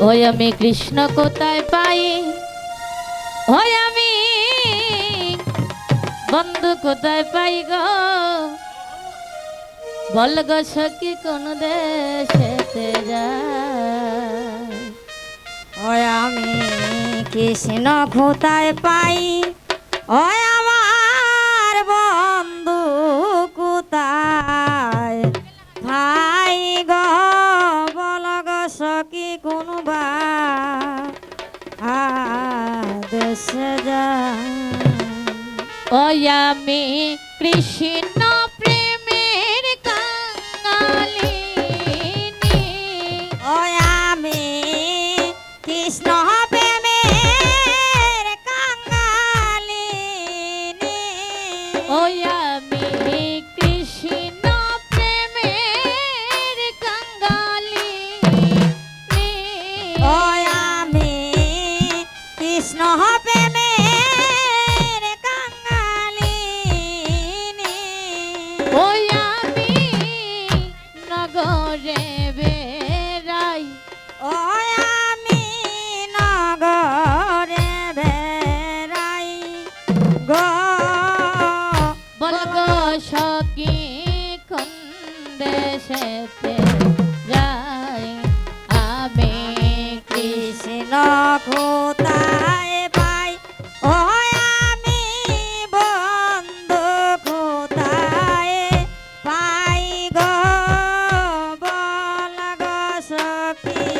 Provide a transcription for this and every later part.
ওই আমি কৃষ্ণ কোথায় পাই? ওই আমি বন্ধু কোথায় পাই গো? বল গো সখী কোন দেশে যা ওই আমি কৃষ্ণ কোথায় পাই? ওই ওই আমি কৃষ্ণ happy.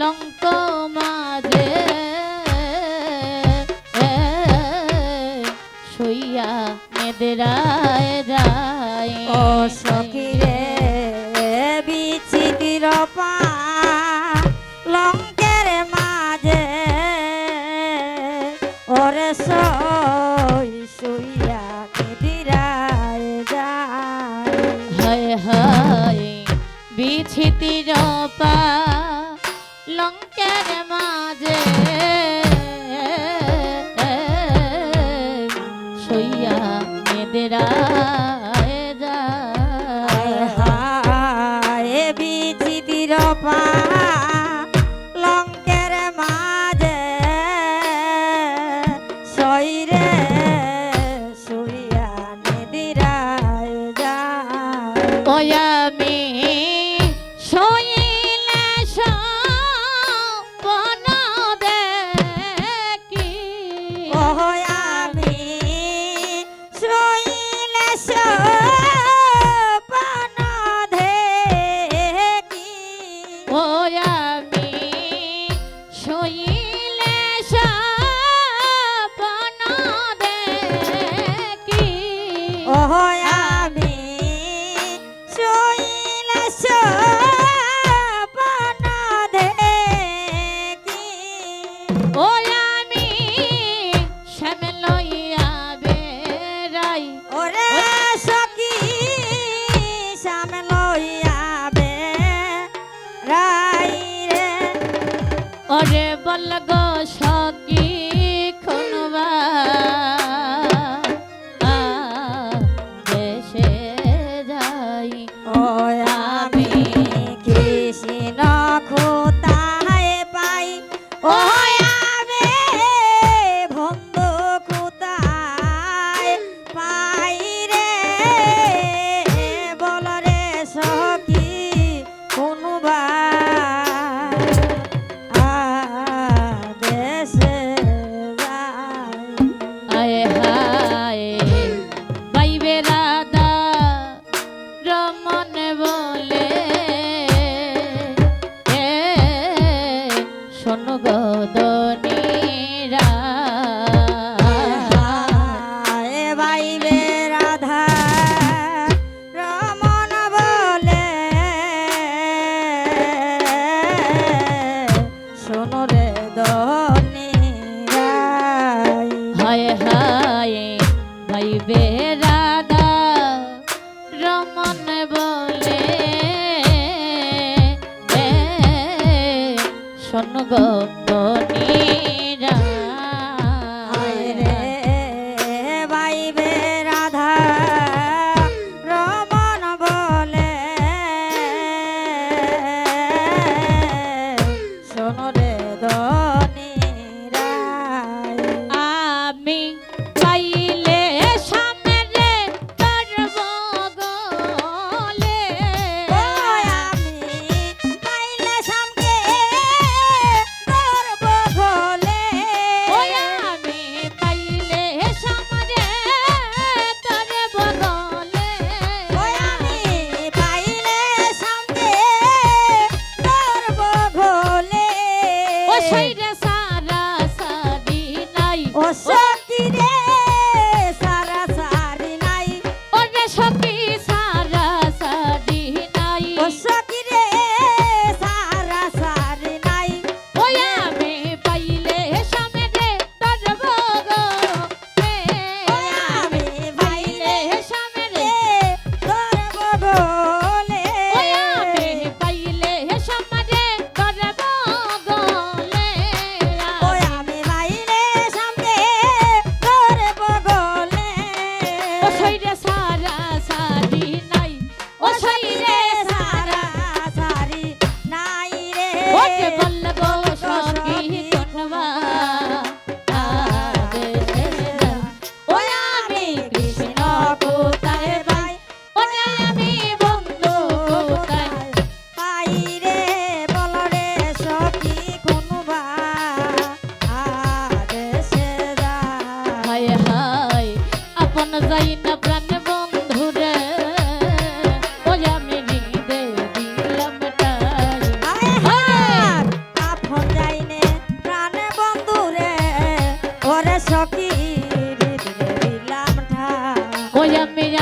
লঙ্কমাদে সইয়া মেদরায় রায় ও সখিরে বল শোনো ঠাই ওই